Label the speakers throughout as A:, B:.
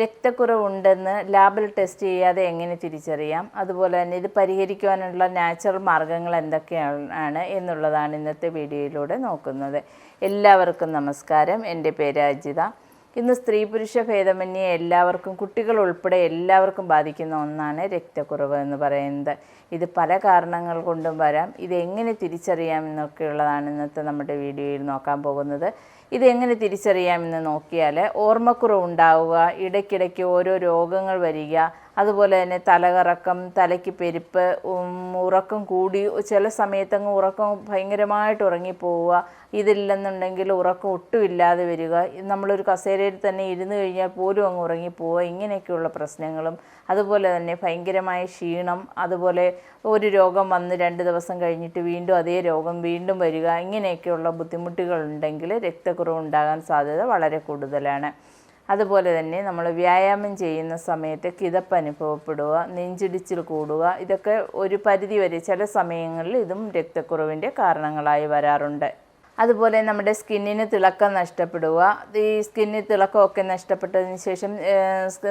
A: രക്തക്കുറവുണ്ടെന്ന് ലാബിൽ ടെസ്റ്റ് ചെയ്യാതെ എങ്ങനെ തിരിച്ചറിയാം? അതുപോലെ തന്നെ ഇത് പരിഹരിക്കുവാനുള്ള നാച്ചുറൽ മാർഗങ്ങൾ എന്തൊക്കെയാണ് എന്നുള്ളതാണ് ഇന്നത്തെ വീഡിയോയിലൂടെ നോക്കുന്നത്. എല്ലാവർക്കും നമസ്കാരം. എന്റെ പേര് അജിത. ഇന്ന് സ്ത്രീ പുരുഷ ഭേദമന്യേ എല്ലാവർക്കും കുട്ടികൾ ഉൾപ്പെടെ എല്ലാവർക്കും ബാധിക്കുന്ന ഒന്നാണ് രക്തക്കുറവ് എന്ന് പറയുന്നത്. ഇത് പല കാരണങ്ങൾ കൊണ്ടും വരാം. ഇത് എങ്ങനെ തിരിച്ചറിയാം എന്നൊക്കെയുള്ളതാണ് ഇന്നത്തെ നമ്മുടെ വീഡിയോയിൽ നോക്കാൻ പോകുന്നത്. ഇത് എങ്ങനെ തിരിച്ചറിയാമെന്ന് നോക്കിയാൽ ഓർമ്മക്കുറവുണ്ടാവുക ഇടയ്ക്കിടയ്ക്ക് ഓരോ രോഗങ്ങൾ വരിക അതുപോലെ തന്നെ തലകറക്കം തലയ്ക്ക് പെരുപ്പ് ഉറക്കം കൂടി ചില സമയത്തങ്ങ് ഉറക്കം ഭയങ്കരമായിട്ട് ഉറങ്ങിപ്പോവുക. ഇതില്ലെന്നുണ്ടെങ്കിൽ ഉറക്കം ഒട്ടുമില്ലാതെ വരിക. ഇത് നമ്മളൊരു കസേരയിൽ തന്നെ ഇരുന്ന് കഴിഞ്ഞാൽ പോലും അങ്ങ് ഉറങ്ങിപ്പോവുക. ഇങ്ങനെയൊക്കെയുള്ള പ്രശ്നങ്ങളും. അതുപോലെ തന്നെ ഭയങ്കരമായ ക്ഷീണം. അതുപോലെ ഒരു രോഗം വന്ന് രണ്ട് ദിവസം കഴിഞ്ഞിട്ട് വീണ്ടും അതേ രോഗം വീണ്ടും വരിക. ഇങ്ങനെയൊക്കെയുള്ള ബുദ്ധിമുട്ടുകൾ ഉണ്ടെങ്കിൽ രക്തക്കുറവ് ഉണ്ടാകാൻ സാധ്യത വളരെ കൂടുതലാണ്. അതുപോലെ തന്നെ നമ്മൾ വ്യായാമം ചെയ്യുന്ന സമയത്ത് കിതപ്പ് അനുഭവപ്പെടുക നെഞ്ചിടിച്ചിൽ കൂടുക ഇതൊക്കെ ഒരു പരിധി വരെ ചില സമയങ്ങളിൽ ഇതും രക്തക്കുറവിന്റെ കാരണങ്ങളായി വരാറുണ്ട്. അതുപോലെ നമ്മുടെ സ്കിന്നിന് തിളക്കം നഷ്ടപ്പെടുക ഈ സ്കിന്നിൽ തിളക്കമൊക്കെ നഷ്ടപ്പെട്ടതിന് ശേഷം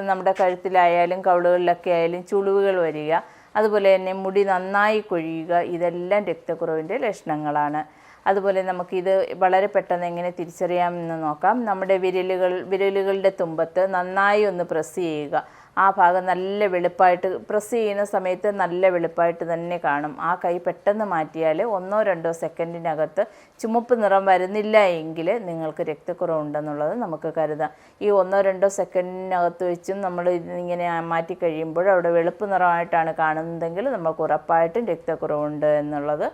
A: നമ്മുടെ കഴുത്തിലായാലും കവിളുകളിലൊക്കെ ആയാലും ചുളിവുകൾ വരിക അതുപോലെ തന്നെ മുടി നന്നായി കൊഴിയുക ഇതെല്ലാം രക്തക്കുറവിന്റെ ലക്ഷണങ്ങളാണ്. അതുപോലെ നമുക്കിത് വളരെ പെട്ടെന്ന് എങ്ങനെ തിരിച്ചറിയാമെന്ന് നോക്കാം. നമ്മുടെ വിരലുകൾ വിരലുകളുടെ തുമ്പത്ത് നന്നായി ഒന്ന് പ്രസ് ചെയ്യുക. ആ ഭാഗം നല്ല വെളുപ്പായിട്ട് പ്രസ് ചെയ്യുന്ന സമയത്ത് നല്ല വെളുപ്പായിട്ട് തന്നെ കാണും. ആ കൈ പെട്ടെന്ന് മാറ്റിയാൽ ഒന്നോ രണ്ടോ സെക്കൻഡിനകത്ത് ചുമപ്പ് നിറം വരുന്നില്ല എങ്കിൽ നിങ്ങൾക്ക് രക്തക്കുറവുണ്ടെന്നുള്ളത് നമുക്ക് കരുതാം. ഈ ഒന്നോ രണ്ടോ സെക്കൻഡിനകത്ത് വെച്ചും നമ്മൾ ഇങ്ങനെ മാറ്റി കഴിയുമ്പോൾ അവിടെ വെളുപ്പ് നിറമായിട്ടാണ് കാണുന്നതെങ്കിൽ നമുക്ക് ഉറപ്പായിട്ടും രക്തക്കുറവുണ്ട് എന്നുള്ളത്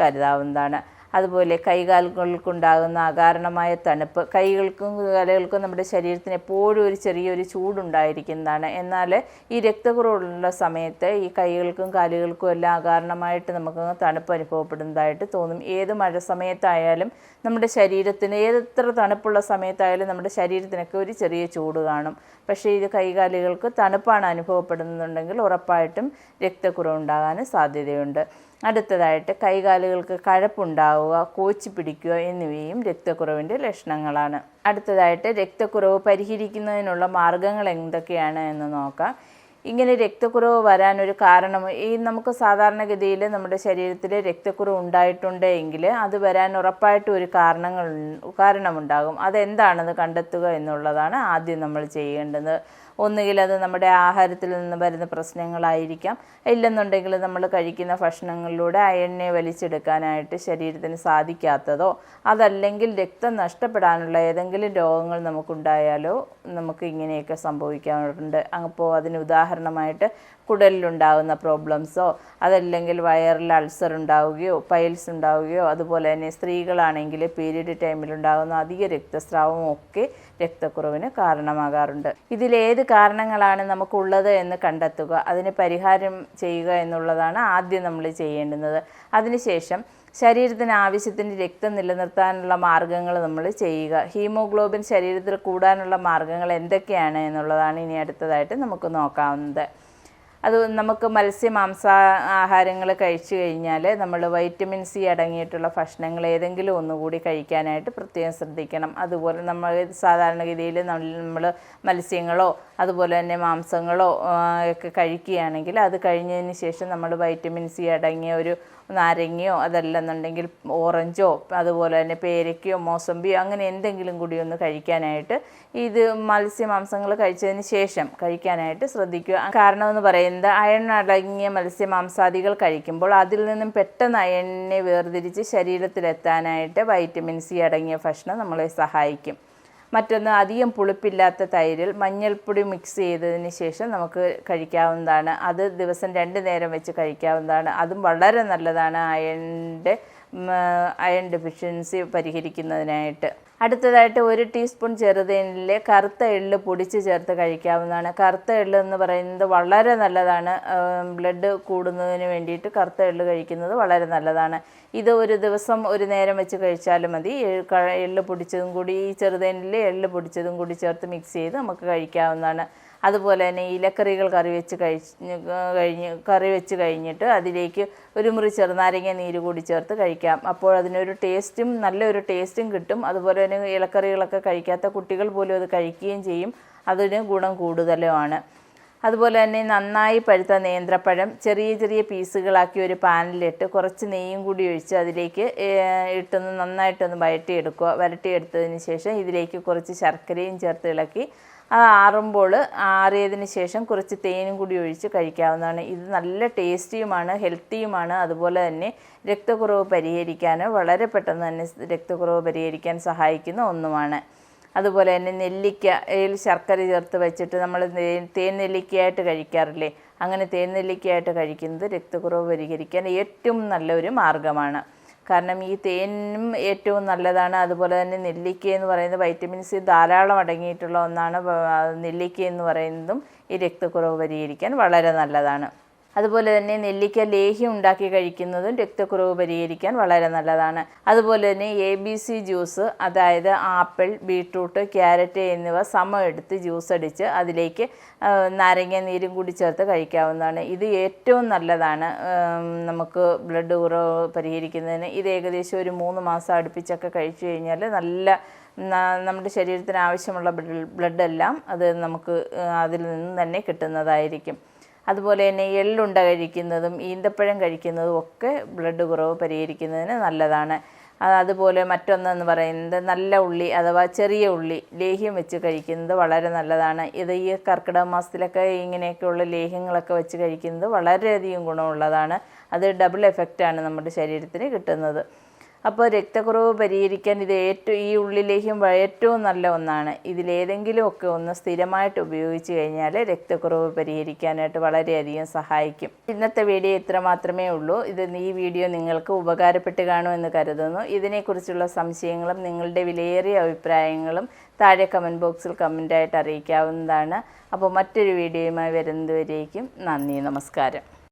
A: കരുതാവുന്നതാണ്. അതുപോലെ കൈകാലുകൾക്കുണ്ടാകുന്ന അകാരണമായ തണുപ്പ് കൈകൾക്കും കാലുകൾക്കും നമ്മുടെ ശരീരത്തിന് എപ്പോഴും ഒരു ചെറിയൊരു ചൂടുണ്ടായിരിക്കുന്നതാണ്. എന്നാൽ ഈ രക്തക്കുറവുള്ള സമയത്ത് ഈ കൈകൾക്കും കാലുകൾക്കും എല്ലാം അകാരണമായിട്ട് നമുക്ക് തണുപ്പ് അനുഭവപ്പെടുന്നതായിട്ട് തോന്നും. ഏത് മഴ സമയത്തായാലും നമ്മുടെ ശരീരത്തിന് ഏതെത്ര തണുപ്പുള്ള സമയത്തായാലും നമ്മുടെ ശരീരത്തിനൊക്കെ ഒരു ചെറിയ ചൂട് കാണും. പക്ഷേ ഇത് കൈകാലുകൾക്ക് തണുപ്പാണ് അനുഭവപ്പെടുന്നുണ്ടെങ്കിൽ ഉറപ്പായിട്ടും രക്തക്കുറവുണ്ടാകാൻ സാധ്യതയുണ്ട്. അടുത്തതായിട്ട് കൈകാലുകൾക്ക് കഴപ്പുണ്ടാവുക കോച്ചി പിടിക്കുക എന്നിവയും രക്തക്കുറവിന്റെ ലക്ഷണങ്ങളാണ്. അടുത്തതായിട്ട് രക്തക്കുറവ് പരിഹരിക്കുന്നതിനുള്ള മാർഗങ്ങൾ എന്തൊക്കെയാണ് എന്ന് നോക്കാം. ഇങ്ങനെ രക്തക്കുറവ് വരാനൊരു കാരണം ഈ നമുക്ക് സാധാരണഗതിയിൽ നമ്മുടെ ശരീരത്തിൽ രക്തക്കുറവ് ഉണ്ടായിട്ടുണ്ട് എങ്കിൽ അത് വരാൻ ഉറപ്പായിട്ട് ഒരു കാരണങ്ങൾ കാരണമുണ്ടാകും. അതെന്താണെന്ന് കണ്ടെത്തുക എന്നുള്ളതാണ് ആദ്യം നമ്മൾ ചെയ്യേണ്ടത്. ഒന്നുകിൽ അത് നമ്മുടെ ആഹാരത്തിൽ നിന്ന് വരുന്ന പ്രശ്നങ്ങളായിരിക്കാം. ഇല്ലെന്നുണ്ടെങ്കിൽ നമ്മൾ കഴിക്കുന്ന ഭക്ഷണങ്ങളിലൂടെ അയണിനെ വലിച്ചെടുക്കാനായിട്ട് ശരീരത്തിന് സാധിക്കാത്തതോ അതല്ലെങ്കിൽ രക്തം നഷ്ടപ്പെടാനുള്ള ഏതെങ്കിലും രോഗങ്ങൾ നമുക്കുണ്ടായാലോ നമുക്ക് ഇങ്ങനെയൊക്കെ സംഭവിക്കാറുണ്ട്. അപ്പോൾ അതിന് ഉദാഹരണമായിട്ട് കുടലിലുണ്ടാകുന്ന പ്രോബ്ലംസോ അതല്ലെങ്കിൽ വയറിൽ അൾസർ ഉണ്ടാവുകയോ പൈൽസ് ഉണ്ടാവുകയോ അതുപോലെ തന്നെ സ്ത്രീകളാണെങ്കിൽ പീരീഡ് ടൈമിലുണ്ടാകുന്ന അധിക രക്തസ്രാവവും ഒക്കെ രക്തക്കുറവിന് കാരണമാകാറുണ്ട്. ഇതിലേത് കാരണങ്ങളാണ് നമുക്കുള്ളത് എന്ന് കണ്ടെത്തുക. അതിന് പരിഹാരം ചെയ്യുക എന്നുള്ളതാണ് ആദ്യം നമ്മൾ ചെയ്യേണ്ടുന്നത്. അതിനുശേഷം ശരീരത്തിന് ആവശ്യത്തിന് രക്തം നിലനിർത്താനുള്ള മാർഗങ്ങൾ നമ്മൾ ചെയ്യുക. ഹീമോഗ്ലോബിൻ ശരീരത്തിൽ കൂടാനുള്ള മാർഗങ്ങൾ എന്തൊക്കെയാണ് എന്നുള്ളതാണ് ഇനി അടുത്തതായിട്ട് നമുക്ക് നോക്കാവുന്നത്. അത് നമുക്ക് മത്സ്യ മാംസ ആഹാരങ്ങൾ കഴിച്ചു കഴിഞ്ഞാൽ നമ്മൾ വൈറ്റമിൻ സി അടങ്ങിയിട്ടുള്ള ഭക്ഷണങ്ങൾ ഏതെങ്കിലും ഒന്നുകൂടി കഴിക്കാനായിട്ട് പ്രത്യേകം ശ്രദ്ധിക്കണം. അതുപോലെ നമ്മൾ സാധാരണഗതിയിൽ നമ്മൾ മത്സ്യങ്ങളോ അതുപോലെ തന്നെ മാംസങ്ങളോ ഒക്കെ കഴിക്കുകയാണെങ്കിൽ അത് കഴിഞ്ഞതിന് ശേഷം നമ്മൾ വൈറ്റമിൻ സി അടങ്ങിയ ഒരു നാരങ്ങയോ അതല്ലെന്നുണ്ടെങ്കിൽ ഓറഞ്ചോ അതുപോലെ തന്നെ പേരയ്ക്കയോ മോസമ്പിയോ അങ്ങനെ എന്തെങ്കിലും കൂടി ഒന്ന് കഴിക്കാനായിട്ട് ഇത് മത്സ്യമാംസങ്ങൾ കഴിച്ചതിന് ശേഷം കഴിക്കാനായിട്ട് ശ്രദ്ധിക്കുക. കാരണമെന്ന് പറയുന്നത് അയൺ അടങ്ങിയ മത്സ്യമാംസാദികൾ കഴിക്കുമ്പോൾ അതിൽ നിന്നും പെട്ടെന്ന് അയണിനെ വേർതിരിച്ച് ശരീരത്തിലെത്താനായിട്ട് വൈറ്റമിൻ സി അടങ്ങിയ ഭക്ഷണം നമ്മളെ സഹായിക്കും. മറ്റൊന്ന് അധികം പുളിപ്പില്ലാത്ത തൈരിൽ മഞ്ഞൾപ്പൊടി മിക്സ് ചെയ്തതിന് ശേഷം നമുക്ക് കഴിക്കാവുന്നതാണ്. അത് ദിവസം രണ്ട് നേരം വെച്ച് കഴിക്കാവുന്നതാണ്. അതും വളരെ നല്ലതാണ്. അയണിന്റെ അയൺ ഡെഫിഷ്യൻസി പരിഹരിക്കുന്നതിനായിട്ട്. അടുത്തതായിട്ട് ഒരു ടീസ്പൂൺ ചെറുതേനിൽ കറുത്ത എള്ള് പൊടിച്ച് ചേർത്ത് കഴിക്കാവുന്നതാണ്. കറുത്ത എള്ള് എന്ന് പറയുന്നത് വളരെ നല്ലതാണ്. ബ്ലഡ് കൂടുന്നതിന് വേണ്ടിയിട്ട് കറുത്ത എള്ള് കഴിക്കുന്നത് വളരെ നല്ലതാണ്. ഇത് ഒരു ദിവസം ഒരു നേരം വെച്ച് കഴിച്ചാലും മതി. എള്ള് പൊടിച്ചതും കൂടി ഈ ചെറുതേനിൽ എള്ള് പൊടിച്ചതും കൂടി ചേർത്ത് മിക്സ് ചെയ്ത് നമുക്ക് കഴിക്കാവുന്നതാണ്. അതുപോലെ തന്നെ ഇലക്കറികൾ കറി വെച്ച് കഴിച്ച് കഴിഞ്ഞ് കറി വെച്ച് കഴിഞ്ഞിട്ട് അതിലേക്ക് ഒരു മുറി ചെറുനാരങ്ങ നീര് കൂടി ചേർത്ത് കഴിക്കാം. അപ്പോൾ അതിനൊരു ടേസ്റ്റും നല്ലൊരു ടേസ്റ്റും കിട്ടും. അതുപോലെ തന്നെ ഇലക്കറികളൊക്കെ കഴിക്കാത്ത കുട്ടികൾ പോലും അത് കഴിക്കുകയും ചെയ്യും. അതിന് ഗുണം കൂടുതലുമാണ്. അതുപോലെ തന്നെ നന്നായി പഴുത്ത നേന്ത്രപ്പഴം ചെറിയ ചെറിയ പീസുകളാക്കി ഒരു പാനിലിട്ട് കുറച്ച് നെയ്യും കൂടി ഒഴിച്ച് അതിലേക്ക് ഇട്ടൊന്ന് നന്നായിട്ടൊന്ന് വഴറ്റിയെടുക്കുക. വരട്ടിയെടുത്തതിന് ശേഷം ഇതിലേക്ക് കുറച്ച് ശർക്കരയും ചേർത്ത് ഇളക്കി അത് ആറുമ്പോൾ ആറിയതിന് ശേഷം കുറച്ച് തേനും കൂടി ഒഴിച്ച് കഴിക്കാവുന്നതാണ്. ഇത് നല്ല ടേസ്റ്റിയുമാണ് ഹെൽത്തിയുമാണ്. അതുപോലെ തന്നെ രക്തക്കുറവ് പരിഹരിക്കാൻ വളരെ പെട്ടെന്ന് തന്നെ രക്തക്കുറവ് പരിഹരിക്കാൻ സഹായിക്കുന്ന ഒന്നുമാണ്. അതുപോലെ തന്നെ നെല്ലിക്കയിൽ ശർക്കര ചേർത്ത് വെച്ചിട്ട് നമ്മൾ തേൻ നെല്ലിക്കയായിട്ട് കഴിക്കാറില്ലേ? അങ്ങനെ തേൻ നെല്ലിക്കയായിട്ട് കഴിക്കുന്നത് രക്തക്കുറവ് പരിഹരിക്കാൻ ഏറ്റവും നല്ലൊരു മാർഗമാണ് കാരണം ഈ തേനും ഏറ്റവും നല്ലതാണ്. അതുപോലെ തന്നെ നെല്ലിക്ക എന്ന് പറയുന്നത് വൈറ്റമിൻ സി ധാരാളം അടങ്ങിയിട്ടുള്ള ഒന്നാണ്. നെല്ലിക്ക എന്ന് പറയുന്നതും ഈ രക്തക്കുറവ് പരിഹരിക്കാൻ വളരെ നല്ലതാണ്. അതുപോലെ തന്നെ നെല്ലിക്ക ലേഹ്യം ഉണ്ടാക്കി കഴിക്കുന്നതും രക്തക്കുറവ് പരിഹരിക്കാൻ വളരെ നല്ലതാണ്. അതുപോലെ തന്നെ എ ബി സി ജ്യൂസ് അതായത് ആപ്പിൾ ബീട്രൂട്ട് ക്യാരറ്റ് എന്നിവ സമം എടുത്ത് ജ്യൂസ് അടിച്ച് അതിലേക്ക് നാരങ്ങ നീരും കൂടി ചേർത്ത് കഴിക്കാവുന്നതാണ്. ഇത് ഏറ്റവും നല്ലതാണ്. നമുക്ക് ബ്ലഡ് കുറവ് പരിഹരിക്കുന്നതിന്. ഇത് ഏകദേശം ഒരു മൂന്ന് മാസം അടുപ്പിച്ചൊക്കെ കഴിച്ചു കഴിഞ്ഞാൽ നല്ല നമ്മുടെ ശരീരത്തിന് ആവശ്യമുള്ള ബ്ലഡ് എല്ലാം അത് നമുക്ക് അതിൽ നിന്ന് തന്നെ കിട്ടുന്നതായിരിക്കും. അതുപോലെ തന്നെ എള്ളുണ്ട കഴിക്കുന്നതും ഈന്തപ്പഴം കഴിക്കുന്നതും ഒക്കെ ബ്ലഡ് കുറവ് പരിഹരിക്കുന്നതിന് നല്ലതാണ്. അതുപോലെ മറ്റൊന്നെന്ന് പറയുന്നത് നല്ല ഉള്ളി അഥവാ ചെറിയ ഉള്ളി ലേഹ്യം വെച്ച് കഴിക്കുന്നത് വളരെ നല്ലതാണ്. ഇത് ഈ കർക്കിടക മാസത്തിലൊക്കെ ഇങ്ങനെയൊക്കെയുള്ള ലേഹ്യങ്ങളൊക്കെ വെച്ച് കഴിക്കുന്നത് വളരെയധികം ഗുണമുള്ളതാണ്. അത് ഡബിൾ എഫക്റ്റാണ് നമ്മുടെ ശരീരത്തിന് കിട്ടുന്നത്. അപ്പോൾ രക്തക്കുറവ് പരിഹരിക്കാൻ ഇത് ഏറ്റവും ഈ ഉള്ളിലേക്കും ഏറ്റവും നല്ല ഒന്നാണ്. ഇതിലേതെങ്കിലും ഒക്കെ ഒന്ന് സ്ഥിരമായിട്ട് ഉപയോഗിച്ച് കഴിഞ്ഞാൽ രക്തക്കുറവ് പരിഹരിക്കാനായിട്ട് വളരെയധികം സഹായിക്കും. ഇന്നത്തെ വീഡിയോ ഇത്ര മാത്രമേ ഉള്ളൂ. ഇത് ഈ വീഡിയോ നിങ്ങൾക്ക് ഉപകാരപ്പെട്ട് കാണുമെന്ന് കരുതുന്നു. ഇതിനെക്കുറിച്ചുള്ള സംശയങ്ങളും നിങ്ങളുടെ വിലയേറിയ അഭിപ്രായങ്ങളും താഴെ കമന്റ് ബോക്സിൽ കമന്റായിട്ട് അറിയിക്കാവുന്നതാണ്. അപ്പോൾ മറ്റൊരു വീഡിയോയുമായി വരുന്നതുവരേക്കും നന്ദി. നമസ്കാരം.